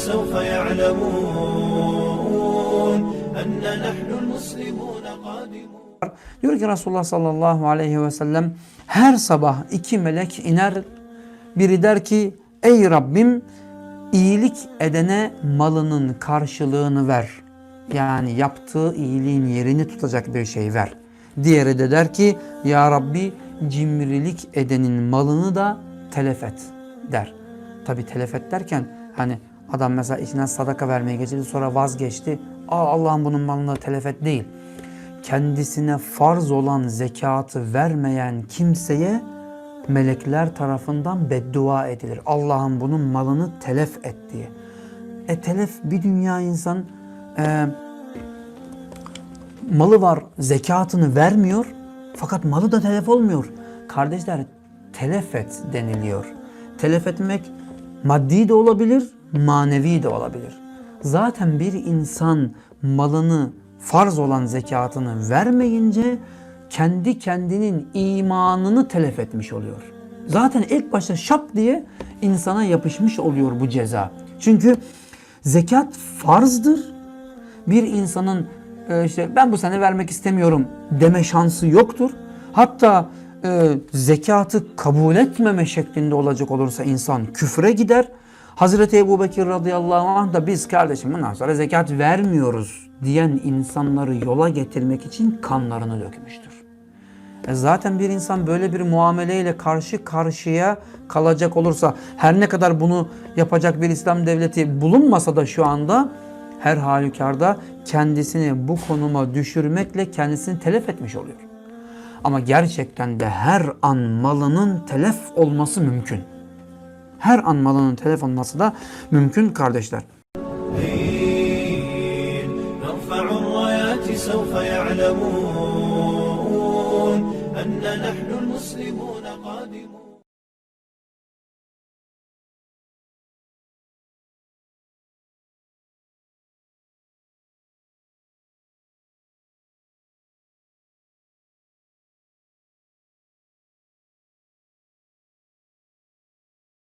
سوف يعلمون أن نحن المسلمون قادمون Diyor ki Resulullah sallallahu aleyhi ve sellem her sabah iki melek iner. Biri der ki ey Rabbim iyilik edene malının karşılığını ver. Yani yaptığı iyiliğin yerini tutacak bir şey ver. Diğeri de der ki ya Rabbi cimrilik edenin malını da telef et der. Tabi telef et derken hani adam mesela içinden sadaka vermeye geçti sonra vazgeçti. Aa Allah'ım bunun malını telef et değil kendisine farz olan zekatı vermeyen kimseye melekler tarafından beddua edilir. Allah'ım bunun malını telef et diye. E telef bir dünya insan e, malı var zekatını vermiyor fakat malı da telef olmuyor. Kardeşler telef et deniliyor. Telef etmek maddi de olabilir, manevi de olabilir. Zaten bir insan malını farz olan zekatını vermeyince kendi kendinin imanını telef etmiş oluyor. Zaten ilk başta şap diye insana yapışmış oluyor bu ceza. Çünkü zekat farzdır. Bir insanın e, işte ben bu sene vermek istemiyorum deme şansı yoktur. Hatta e, zekatı kabul etmeme şeklinde olacak olursa insan küfre gider. Hazreti Ebu Bekir radıyallahu anh da biz kardeşim bundan sonra zekat vermiyoruz diyen insanları yola getirmek için kanlarını dökmüştür. E zaten bir insan böyle bir muameleyle karşı karşıya kalacak olursa her ne kadar bunu yapacak bir İslam devleti bulunmasa da şu anda her halükarda kendisini bu konuma düşürmekle kendisini telef etmiş oluyor. Ama gerçekten de her an malının telef olması mümkün Her an malının telef olması da mümkün kardeşler. نرفع الرايات سوف يعلمون أن نحن المسلمون قادمون